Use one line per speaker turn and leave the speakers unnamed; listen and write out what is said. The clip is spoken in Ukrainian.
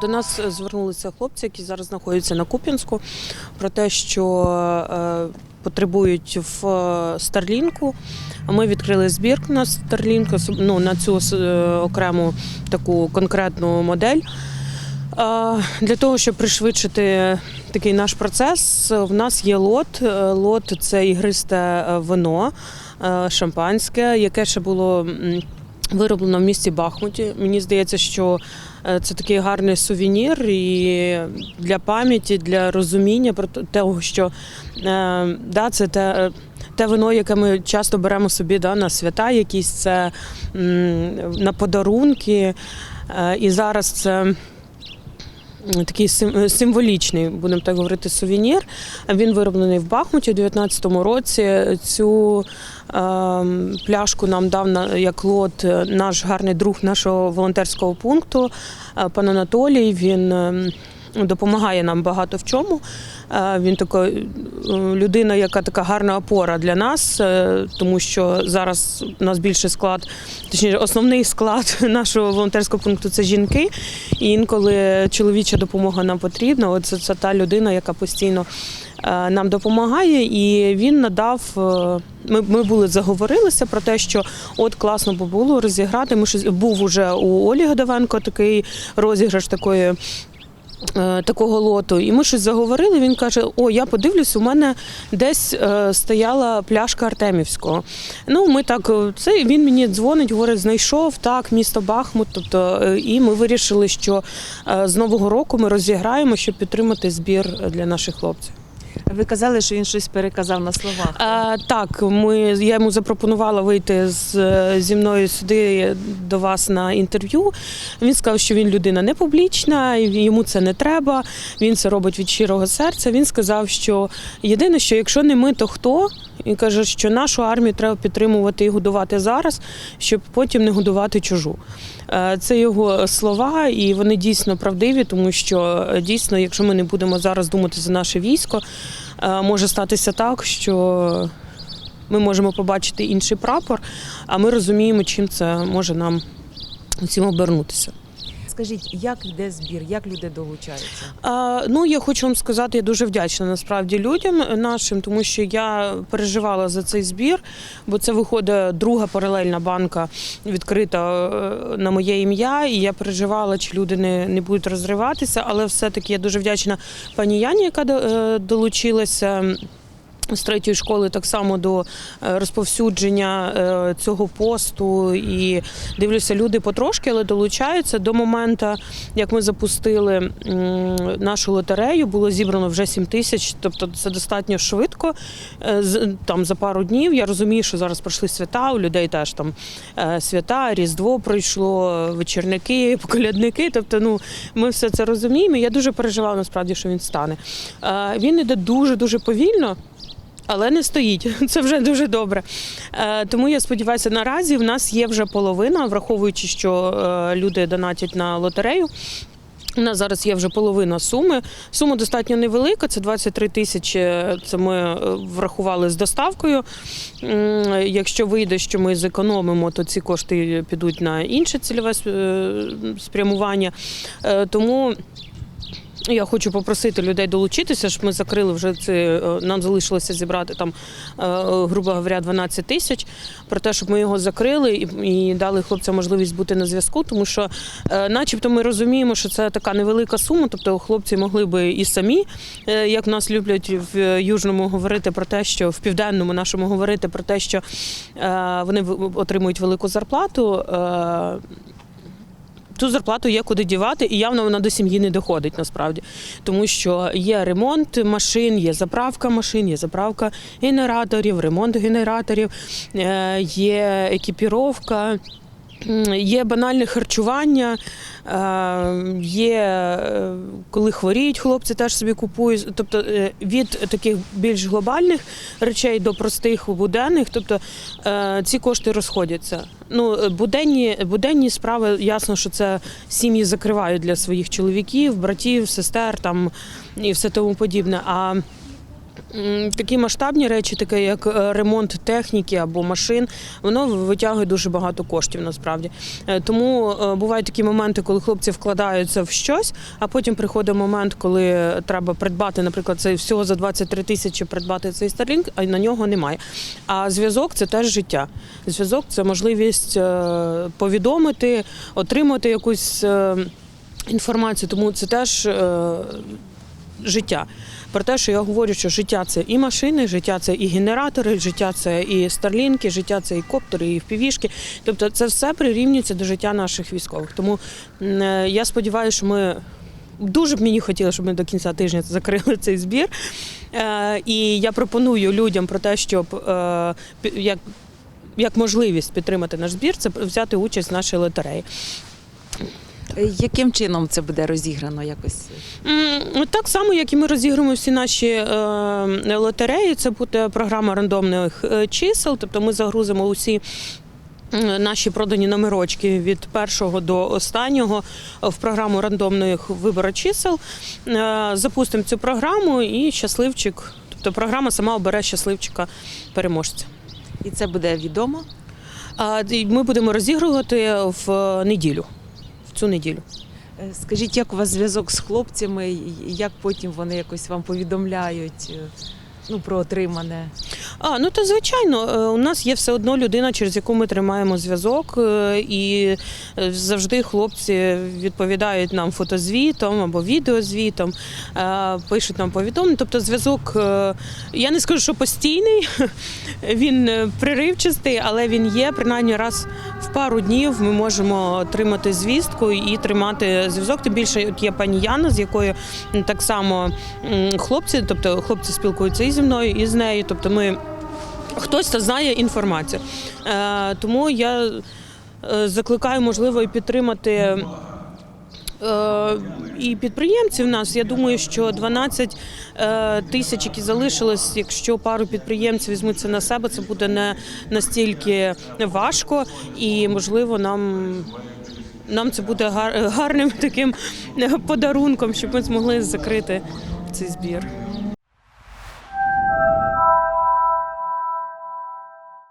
До нас звернулися хлопці, які зараз знаходяться на Куп'янську, про те, що е, потребують в е, Старлінку. Ми відкрили збір на Старлінку, ну, на цю е, окрему таку конкретну модель. Е, Для того, щоб пришвидшити такий наш процес, в нас є лот. Е, Лот це ігристе е, вино, е, шампанське, яке ще було м, вироблено в місті Бахмуті. Мені здається, що е, це такий гарний сувенір і для пам'яті, для розуміння про того, що е, да, це те. Те вино, яке ми часто беремо собі да, на свята, якісь це на подарунки. Е, І зараз це такий сим- символічний, будемо так говорити, сувенір. Він вироблений в Бахмуті у 2019 році. Цю ем, пляшку нам дав на як лот е, наш гарний друг нашого волонтерського пункту, е, пан Анатолій. Він ем, допомагає нам багато в чому. Е, Він така е, людина, яка така гарна опора для нас, е, тому що зараз у нас більший склад, точніше, основний склад нашого волонтерського пункту це жінки. І інколи чоловіча допомога нам потрібна. От це, та людина, яка постійно нам допомагає. І він надав. Ми, ми були заговорилися про те, що от класно би було розіграти. Ми щось був уже у Олі Годовенко такий розіграш такої такого лоту. І ми щось заговорили. Він каже: О, я подивлюсь, у мене десь е, стояла пляшка Артемівського. Ну, ми так, е, це він мені дзвонить, говорить, знайшов так, місто Бахмут. Тобто, е, і ми вирішили, що е, з нового року ми розіграємо, щоб підтримати збір для наших хлопців.
Ви казали, що він щось переказав на словах.
Е, так, ми, я йому запропонувала вийти з, зі мною сюди до вас на інтерв'ю. Він сказав, що він людина не публічна, йому це не треба. Він це робить від щирого серця. Він сказав, що єдине, що якщо не ми, то хто? І каже, що нашу армію треба підтримувати і годувати зараз, щоб потім не годувати чужу. Е, Це його слова, і вони дійсно правдиві, тому що е, дійсно, якщо ми не будемо зараз думати за наше військо, е, може статися так, що ми можемо побачити інший прапор, а ми розуміємо, чим це може нам усім обернутися.
Скажіть, як йде збір, як люди долучаються?
А, ну, я хочу вам сказати, я дуже вдячна насправді людям нашим, тому що я переживала за цей збір, бо це виходить друга паралельна банка відкрита е, на моє ім'я, і я переживала, чи люди не, не будуть розриватися, але все-таки я дуже вдячна пані Яні, яка е, долучилася. З третьої школи так само до е, розповсюдження е, цього посту і дивлюся, люди потрошки, але долучаються до моменту, як ми запустили нашу лотерею, було зібрано вже 7 тисяч, тобто це достатньо швидко. Е, Там за пару днів я розумію, що зараз пройшли свята, у людей теж там свята, Різдво пройшло, вечірники, колядники. Тобто, ну ми все це розуміємо. Я дуже переживала насправді, що він стане. Він іде дуже дуже повільно. Але не стоїть, це вже дуже добре. Е, тому я сподіваюся, наразі в нас є вже половина, враховуючи, що е, люди донатять на лотерею. У нас зараз є вже половина суми. Сума достатньо невелика, це 23 тисячі. Це ми е, врахували з доставкою. Якщо вийде, що ми зекономимо, то ці кошти підуть на інше цільове е, спрямування. Е, Тому. Я хочу попросити людей долучитися, щоб ми закрили вже це. Нам залишилося зібрати там, е, грубо говоря, 12 тисяч. Про те, щоб ми його закрили і, дали хлопцям можливість бути на зв'язку, тому що, е, начебто, ми розуміємо, що це така невелика сума. Тобто, хлопці могли би і самі, е, як нас люблять в Южному говорити про те, що в південному нашому говорити про те, що вони отримують велику зарплату. Ту зарплату є куди дівати, і явно вона до сім'ї не доходить насправді, тому що є ремонт машин, є заправка машин, є заправка генераторів, ремонт генераторів, е, є екіпіровка. Є банальне харчування, е, є е, коли хворіють, хлопці теж собі купують. Тобто від таких більш глобальних речей до простих буденних, тобто ці кошти розходяться. Ну, буденні, буденні справи, ясно, що це сім'ї закривають для своїх чоловіків, братів, сестер там і все тому подібне. А Такі масштабні речі, таке як е, ремонт техніки або машин, воно витягує дуже багато коштів насправді. Е, Тому е, бувають такі моменти, коли хлопці вкладаються в щось, а потім приходить момент, коли треба придбати, наприклад, це всього за 23 тисячі придбати цей Starlink, а на нього немає. А зв'язок це теж життя. Зв'язок це можливість повідомити, отримати якусь інформацію. Тому це теж життя. Про те, що я говорю, що життя це і машини, життя це і генератори, життя це і старлінки, життя це і коптери, і впівішки. Тобто це все прирівнюється до життя наших військових. Тому е, я сподіваюся, що ми. Дуже б мені хотілося, щоб ми до кінця тижня закрили цей збір. Е, і я пропоную людям про те, щоб е, як, як можливість підтримати наш збір, це взяти участь в нашій лотереї.
Е, Яким чином це буде розіграно якось?
Так само, як і ми розіграємо всі наші е, лотереї, це буде програма рандомних е, чисел, тобто ми загрузимо усі. Наші продані номерочки від першого до останнього в програму рандомних вибору чисел. Е, Запустимо цю програму і щасливчик, тобто програма сама обере щасливчика переможця.
І це буде відомо?
Ми будемо розігрувати в неділю, цю неділю.
Е, Скажіть, як у вас зв'язок з хлопцями, як потім вони якось вам повідомляють ну, про отримане?
А, ну то звичайно, е, у нас є все одно людина, через яку ми тримаємо зв'язок, е, і е, завжди хлопці відповідають нам фотозвітом або відеозвітом, пишуть нам повідомлення. Тобто зв'язок, я не скажу, що постійний, він приривчастий, але він є. Принаймні раз в пару днів ми можемо отримати звістку і тримати зв'язок. Тим більше от є пані Яна, з якою так само хлопці, тобто хлопці спілкуються і зі мною, і з нею. Тобто ми хтось та знає інформацію. Е, тому я е, закликаю, можливо, і підтримати. е, І підприємців в нас, я думаю, що 12 е, тисяч, які залишились, якщо пару підприємців візьмуть це на себе, це буде не настільки важко, і можливо нам, нам це буде гар- гарним таким подарунком, щоб ми змогли закрити цей збір.